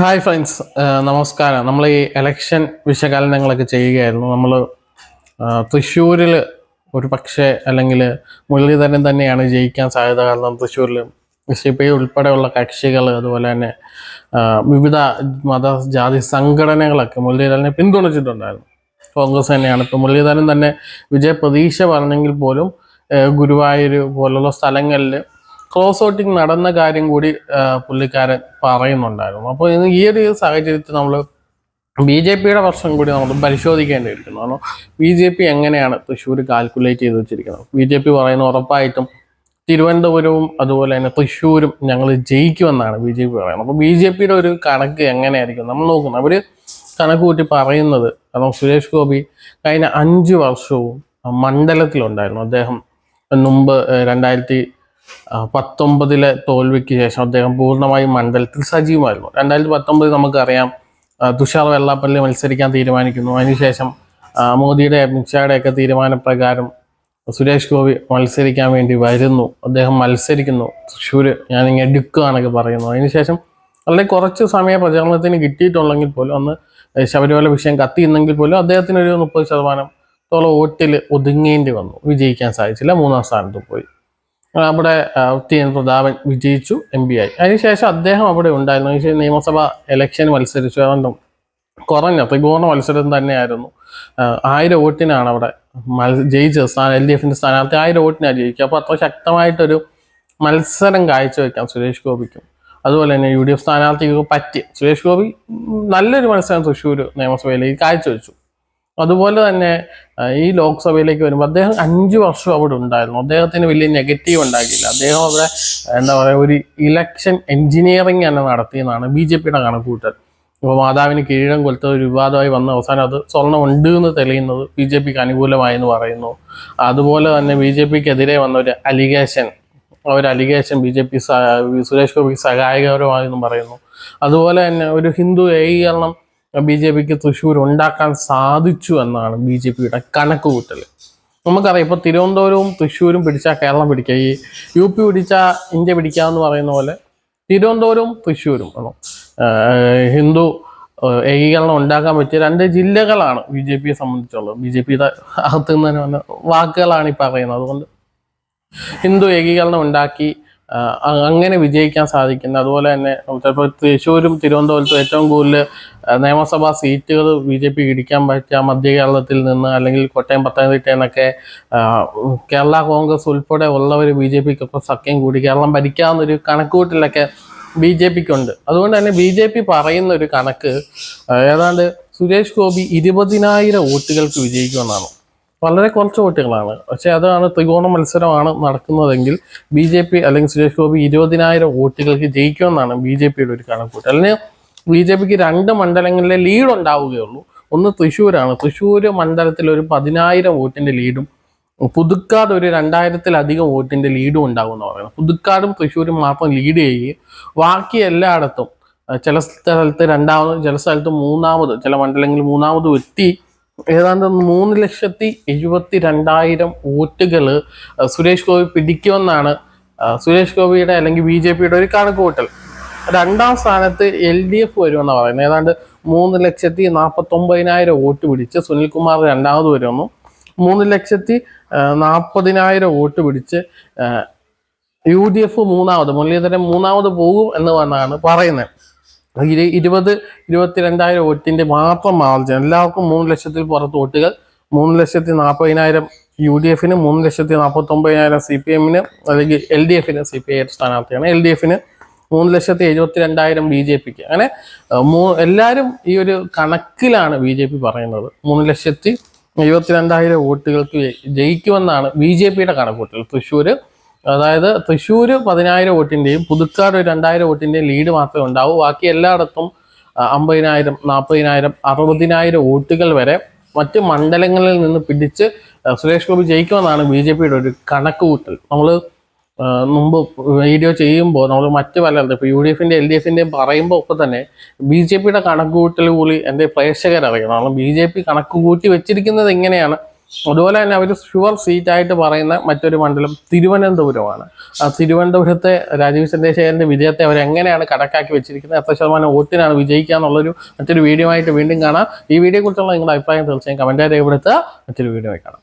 Hi friends നമസ്കാരം. നമ്മൾ ഈ എലക്ഷൻ വിശകലനങ്ങളൊക്കെ ചെയ്യുകയായിരുന്നു. നമ്മൾ തൃശ്ശൂരിൽ ഒരു പക്ഷേ അല്ലെങ്കിൽ മുരളീധരൻ തന്നെയാണ് ജയിക്കാൻ സാധ്യത കാരണം തൃശ്ശൂരിൽ സി പി ഐ ഉൾപ്പെടെയുള്ള കക്ഷികൾ അതുപോലെ തന്നെ വിവിധ മത ജാതി സംഘടനകളൊക്കെ മുരളീധരനെ പിന്തുണച്ചിട്ടുണ്ടായിരുന്നു. കോൺഗ്രസ് തന്നെയാണ്. ഇപ്പോൾ മുരളീധരൻ തന്നെ വിജയ പ്രതീക്ഷ പറഞ്ഞെങ്കിൽ പോലും ഗുരുവായൂർ പോലുള്ള സ്ഥലങ്ങളിൽ ക്രോസ് ഔട്ടിങ് നടന്ന കാര്യം കൂടി പുള്ളിക്കാരൻ പറയുന്നുണ്ടായിരുന്നു. അപ്പോൾ ഇന്ന് ഈ ഒരു സാഹചര്യത്തിൽ നമ്മൾ ബി ജെ പിയുടെ വർഷം കൂടി നമ്മൾ പരിശോധിക്കേണ്ടിയിരിക്കുന്നു. കാരണം ബി ജെ പി എങ്ങനെയാണ് തൃശ്ശൂർ കാൽക്കുലേറ്റ് ചെയ്ത് വെച്ചിരിക്കുന്നത്? ബി ജെ പി പറയുന്ന ഉറപ്പായിട്ടും തിരുവനന്തപുരവും അതുപോലെ തന്നെ തൃശ്ശൂരും ഞങ്ങൾ ജയിക്കുമെന്നാണ് ബി ജെ പി പറയുന്നത്. അപ്പോൾ ബി ജെ പിയുടെ ഒരു കണക്ക് എങ്ങനെയായിരിക്കും? നമ്മൾ നോക്കുന്നത് അവർ കണക്ക് കൂട്ടി പറയുന്നത് കാരണം സുരേഷ് ഗോപി കഴിഞ്ഞ അഞ്ച് വർഷവും മണ്ഡലത്തിലുണ്ടായിരുന്നു. അദ്ദേഹം മുമ്പ് രണ്ടായിരത്തി പത്തൊമ്പതിലെ തോൽവിക്ക് ശേഷം അദ്ദേഹം പൂർണമായും മണ്ഡലത്തിൽ സജീവമായിരുന്നു. രണ്ടായിരത്തി പത്തൊമ്പതിൽ നമുക്കറിയാം തുഷാർ വെള്ളാപ്പള്ളി മത്സരിക്കാൻ തീരുമാനിക്കുന്നു. അതിനുശേഷം മോദിയുടെ അമിത്ഷായുടെ ഒക്കെ തീരുമാനപ്രകാരം സുരേഷ് ഗോപി മത്സരിക്കാൻ വേണ്ടി വരുന്നു. അദ്ദേഹം മത്സരിക്കുന്നു. തൃശ്ശൂർ ഞാനിങ്ങനെ എടുക്കുകയാണൊക്കെ പറയുന്നു. അതിനുശേഷം വളരെ കുറച്ച് സമയ പ്രചാരണത്തിന് കിട്ടിയിട്ടുള്ളെങ്കിൽ പോലും അന്ന് ശബരിമല വിഷയം കത്തിയിരുന്നെങ്കിൽ പോലും അദ്ദേഹത്തിന് ഒരു മുപ്പത് ശതമാനത്തോളം വോട്ടിൽ ഒതുങ്ങേണ്ടി വന്നു. വിജയിക്കാൻ സാധിച്ചില്ല. മൂന്നാം സ്ഥാനത്ത് പോയി. ആ, ടി എൻ പ്രതാപൻ വിജയിച്ചു എം പി ആയി അതിനുശേഷം അദ്ദേഹം അവിടെ ഉണ്ടായിരുന്നു. നിയമസഭ ഇലക്ഷൻ മത്സരിച്ചു. അതുകൊണ്ടും കുറഞ്ഞ ത്രികോണ മത്സരം തന്നെയായിരുന്നു. ആയിരം വോട്ടിനാണ് അവിടെ ജയിച്ചത് സ്ഥാനം എൽ ഡി എഫിന്റെ സ്ഥാനാർത്ഥി ആയിരം വോട്ടിനാണ് ജയിക്കുക. അപ്പോൾ അത്ര ശക്തമായിട്ടൊരു മത്സരം കാഴ്ചവെക്കാം സുരേഷ് ഗോപിക്കും. അതുപോലെ തന്നെ യു ഡി എഫ് സ്ഥാനാർത്ഥിക്ക് പറ്റി സുരേഷ് ഗോപി നല്ലൊരു മത്സരം തൃശ്ശൂർ നിയമസഭയിലേക്ക് കാഴ്ചവെച്ചു. അതുപോലെ തന്നെ ഈ ലോക്സഭയിലേക്ക് വരുമ്പോൾ അദ്ദേഹം അഞ്ച് വർഷം അവിടെ ഉണ്ടായിരുന്നു. അദ്ദേഹത്തിന് വലിയ നെഗറ്റീവ് ഉണ്ടാക്കിയില്ല അദ്ദേഹം അവിടെ എന്താ പറയുക ഒരു ഇലക്ഷൻ എഞ്ചിനീയറിംഗ് തന്നെ നടത്തിയെന്നാണ് ബി ജെ പിയുടെ കണക്കൂട്ടൽ ഇപ്പോൾ മാതാവിന് കിരീടം കൊലത്ത് ഒരു വിവാദമായി വന്ന അവസാനം അത് സ്വർണം ഉണ്ട് എന്ന് തെളിയുന്നത് ബി ജെ പിക്ക് അനുകൂലമായെന്ന് പറയുന്നു. അതുപോലെ തന്നെ ബി ജെ പിക്ക് എതിരെ വന്ന ഒരു അലിഗേഷൻ ഒരു allegation B J P Suresh ഗോപിക്ക് സഹായകരമായെന്നും പറയുന്നു. അതുപോലെ തന്നെ ഒരു ഹിന്ദു ഏകീകരണം ബി ജെ പിക്ക് തൃശ്ശൂർ ഉണ്ടാക്കാൻ സാധിച്ചു എന്നാണ് ബി ജെ പിയുടെ കണക്ക് കൂട്ടൽ നമുക്കറിയാം ഇപ്പോൾ തിരുവനന്തപുരവും തൃശ്ശൂരും പിടിച്ചാൽ കേരളം പിടിക്കുക ഈ യു പി പിടിച്ചാൽ ഇന്ത്യ പിടിക്കുക എന്ന് പറയുന്ന പോലെ തിരുവനന്തപുരവും തൃശ്ശൂരും ആണോ? ഹിന്ദു ഏകീകരണം ഉണ്ടാക്കാൻ പറ്റിയ രണ്ട് ജില്ലകളാണ് ബി ജെ പിയെ സംബന്ധിച്ചുള്ളത്. ബി ജെ പിയുടെ അകത്ത് നിന്ന് തന്നെ വന്ന വാക്കുകളാണ് ഈ പറയുന്നത്. അതുകൊണ്ട് ഹിന്ദു ഏകീകരണം ഉണ്ടാക്കി അങ്ങനെ വിജയിക്കാൻ സാധിക്കുന്ന അതുപോലെ തന്നെ ചിലപ്പോൾ തൃശ്ശൂരും തിരുവനന്തപുരത്തും ഏറ്റവും കൂടുതൽ നിയമസഭാ സീറ്റുകൾ ബി ജെ പി ഇടിക്കാൻ പറ്റിയ മധ്യ കേരളത്തിൽ നിന്ന് അല്ലെങ്കിൽ കോട്ടയം പത്തനംതിട്ടയിൽ നിന്നൊക്കെ ആ, കേരള കോൺഗ്രസ് ഉൾപ്പെടെ ഉള്ളവർ ബി ജെ പിക്കൊപ്പം സഖ്യം കൂടി കേരളം ഭരിക്കാവുന്നൊരു കണക്കുകൂട്ടിലൊക്കെ ബി ജെ പിക്ക് ഉണ്ട് അതുകൊണ്ട് തന്നെ ബി ജെ പി പറയുന്ന ഒരു കണക്ക് ഏതാണ്ട് സുരേഷ് ഗോപി ഇരുപതിനായിരം വോട്ടുകൾക്ക് വിജയിക്കുമെന്നാണ്. വളരെ കുറച്ച് വോട്ടുകളാണ്. പക്ഷേ അതാണ് ത്രികോണ മത്സരമാണ് നടക്കുന്നതെങ്കിൽ ബി ജെ പി അല്ലെങ്കിൽ സുരേഷ് ഗോപി ഇരുപതിനായിരം വോട്ടുകൾക്ക് ജയിക്കുമെന്നാണ് ബി ജെ പിയുടെ ഒരു കണക്കൂട്ട് അല്ലെങ്കിൽ ബി ജെ പിക്ക് രണ്ട് മണ്ഡലങ്ങളിലെ ലീഡ് ഉണ്ടാവുകയുള്ളൂ. ഒന്ന് തൃശ്ശൂരാണ്. തൃശ്ശൂർ മണ്ഡലത്തിൽ ഒരു പതിനായിരം വോട്ടിന്റെ ലീഡും പുതുക്കാട് ഒരു രണ്ടായിരത്തിലധികം വോട്ടിന്റെ ലീഡും ഉണ്ടാകും എന്ന് പറയുന്നത്. പുതുക്കാടും തൃശ്ശൂരും മാത്രം ലീഡ് ചെയ്യുകയും ബാക്കി എല്ലായിടത്തും ചില സ്ഥലത്ത് രണ്ടാമത് ചില സ്ഥലത്ത് മൂന്നാമത് ചില മണ്ഡലങ്ങളിൽ മൂന്നാമതും എത്തി ഏതാണ്ട് മൂന്ന് ലക്ഷത്തി എഴുപത്തി രണ്ടായിരം വോട്ടുകൾ സുരേഷ് ഗോപി പിടിക്കുമെന്നാണ് സുരേഷ് ഗോപിയുടെ അല്ലെങ്കിൽ ബി ജെ പിയുടെ ഒരു കണക്കുകൂട്ടൽ. രണ്ടാം സ്ഥാനത്ത് എൽ ഡി എഫ് വരുമെന്നാണ് പറയുന്നത്. ഏതാണ്ട് മൂന്ന് ലക്ഷത്തി നാൽപ്പത്തി ഒമ്പതിനായിരം വോട്ട് പിടിച്ച് സുനിൽകുമാർ രണ്ടാമത് വരുമെന്നും മൂന്ന് ലക്ഷത്തി നാൽപ്പതിനായിരം വോട്ട് പിടിച്ച് യു ഡി എഫ് മൂന്നാമത് മുരളീധരൻ മൂന്നാമത് പോകും എന്ന് പറഞ്ഞാണ് പറയുന്നത്. ഇരു ഇരുപത് ഇരുപത്തിരണ്ടായിരം വോട്ടിന്റെ മാത്രം മാർജിൻ എല്ലാവർക്കും മൂന്ന് ലക്ഷത്തിൽ പുറത്ത് വോട്ടുകൾ. മൂന്ന് ലക്ഷത്തി നാൽപ്പതിനായിരം യു ഡി എഫിന് മൂന്ന് ലക്ഷത്തി നാൽപ്പത്തി ഒമ്പതിനായിരം സി പി എമ്മിന് അല്ലെങ്കിൽ എൽ ഡി എഫിന് സി പി ഐ സ്ഥാനാർത്ഥിയാണ്. എൽ ഡി എഫിന് മൂന്ന് ലക്ഷത്തി എഴുപത്തി രണ്ടായിരം ബി ജെ പിക്ക്. അങ്ങനെ എല്ലാവരും ഈ ഒരു കണക്കിലാണ് ബി ജെ പി പറയുന്നത്. മൂന്ന് ലക്ഷത്തി എഴുപത്തിരണ്ടായിരം വോട്ടുകൾക്ക് ജയി- ജയിക്കുമെന്നാണ് ബി ജെ പിയുടെ കണക്കൂട്ടൽ തൃശ്ശൂര് അതായത് തൃശ്ശൂര് പതിനായിരം വോട്ടിന്റെയും പുതുക്കാട് ഒരു രണ്ടായിരം വോട്ടിന്റെയും ലീഡ് മാത്രമേ ഉണ്ടാവൂ. ബാക്കി എല്ലായിടത്തും അമ്പതിനായിരം നാൽപ്പതിനായിരം അറുപതിനായിരം വോട്ടുകൾ വരെ മറ്റ് മണ്ഡലങ്ങളിൽ നിന്ന് പിടിച്ച് സുരേഷ് ഗോപി ജയിക്കുമെന്നാണ് ബി ജെ പിയുടെ ഒരു കണക്ക് കൂട്ടൽ നമ്മൾ മുമ്പ് വീഡിയോ ചെയ്യുമ്പോൾ നമ്മൾ മറ്റ് പല ഇപ്പോൾ യു ഡി എഫിന്റെ എൽ ഡി എഫിന്റെയും പറയുമ്പോൾ ഒക്കെ തന്നെ ബി ജെ പിയുടെ കണക്ക് കൂട്ടൽ കൂടി എന്റെ പ്രേക്ഷകരറിയണം. കാരണം ബി ജെ പി കണക്ക് കൂട്ടി വെച്ചിരിക്കുന്നത് എങ്ങനെയാണ് അതുപോലെ തന്നെ അവർ ഷുവർ സീറ്റായിട്ട് പറയുന്ന മറ്റൊരു മണ്ഡലം തിരുവനന്തപുരമാണ്. തിരുവനന്തപുരത്തെ രാജീവ് ചന്ദ്രശേഖരന്റെ വിജയത്തെ അവർ എങ്ങനെയാണ് കടക്കാക്കി വെച്ചിരിക്കുന്നത്? എത്ര ശതമാനം വോട്ടിനാണ് വിജയിക്കുക എന്നുള്ളൊരു മറ്റൊരു വീഡിയോ ആയിട്ട് വീണ്ടും കാണാം. ഈ വീഡിയോ വീഡിയോയെക്കുറിച്ചുള്ള നിങ്ങളുടെ അഭിപ്രായം തീർച്ചയായും കമന്റായി രേഖപ്പെടുത്തുക. മറ്റൊരു വീഡിയോ ആയി കാണാം.